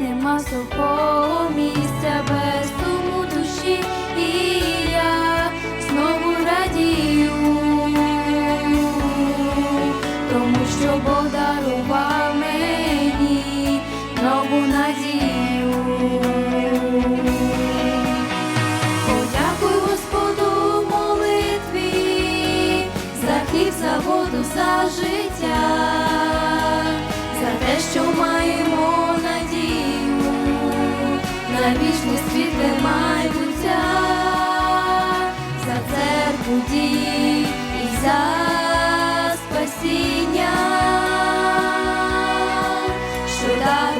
нема сухого місця без суму душі, і я знову радію, тому що Бог дарував мені нову надію. Подякуй Господу молитві, за воду, за життя, за те, що маємо на вічне світле майбуття, за церкву дій і за спасіння, що дарував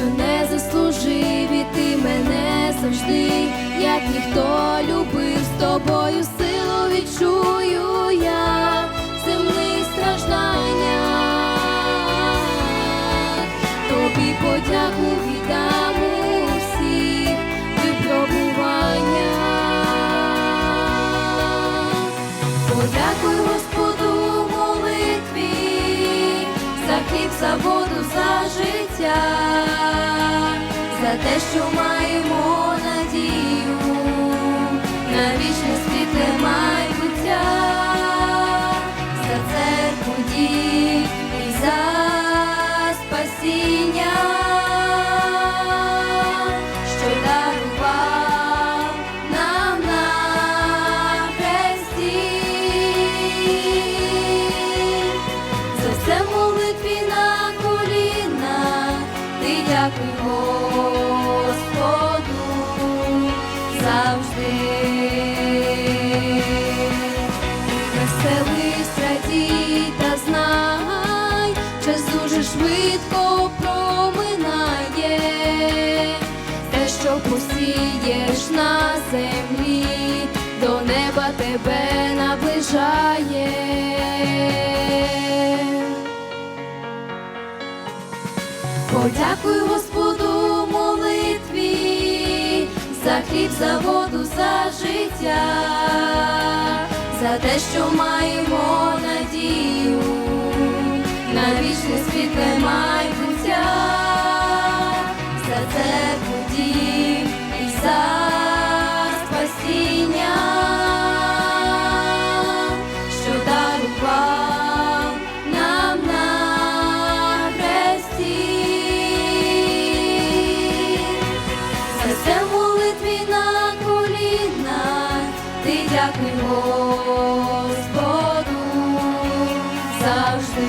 що не заслужив, і ти мене завжди, як ніхто любив з тобою силу відчую я. Земних стражданнях. Тобі подяку віддам у всіх випробуваннях. Подякуй Господу молитві, за хліб, за воду, за життя, за те, що маємо надію. На вічне світле дуже швидко проминає, те, що посієш на землі, до неба тебе наближає. Подякуй Господу молитві, за хліб, за воду, за життя, за те, що маємо на вічне світле майбуття, за церкву дім і за спасіння, що дарував нам на хресті. За все молитві на коліна, ти дякуй Господу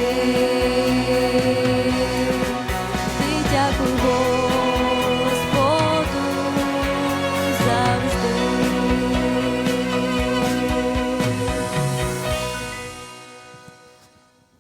завжди.